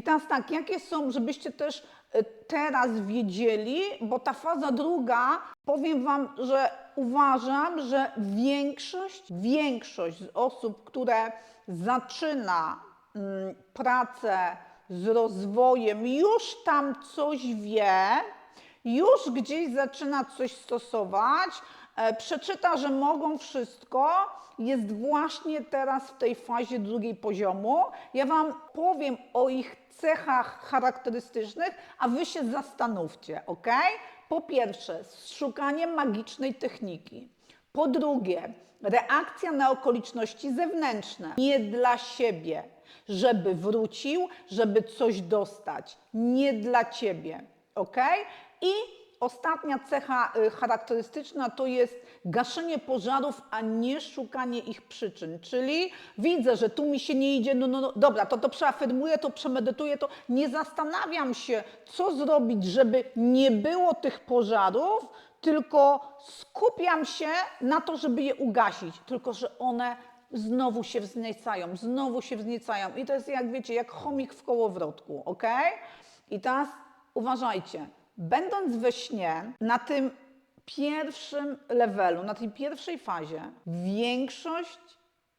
I teraz tak, jakie są, żebyście też y, teraz wiedzieli, bo ta faza druga, powiem Wam, że uważam, że większość, większość z osób, które zaczyna mm, pracę z rozwojem, już tam coś wie, już gdzieś zaczyna coś stosować, przeczyta, że mogą wszystko, jest właśnie teraz w tej fazie drugiej poziomu. Ja Wam powiem o ich cechach charakterystycznych, a Wy się zastanówcie, ok? Po pierwsze, szukanie magicznej techniki. Po drugie, reakcja na okoliczności zewnętrzne, nie dla siebie, żeby wrócił, żeby coś dostać, nie dla ciebie, ok? I ostatnia cecha y, charakterystyczna to jest gaszenie pożarów, a nie szukanie ich przyczyn. Czyli widzę, że tu mi się nie idzie, no, no, no dobra, to to przeafirmuję, to przemedytuję, to nie zastanawiam się, co zrobić, żeby nie było tych pożarów, tylko skupiam się na to, żeby je ugasić, tylko że one znowu się wzniecają, znowu się wzniecają. I to jest jak wiecie, jak chomik w kołowrotku, ok? I teraz uważajcie, będąc we śnie, na tym pierwszym levelu, na tej pierwszej fazie, większość,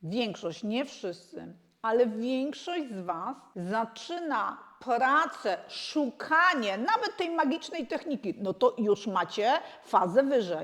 większość, nie wszyscy, ale większość z Was zaczyna pracę, szukanie nawet tej magicznej techniki, no to już macie fazę wyżej.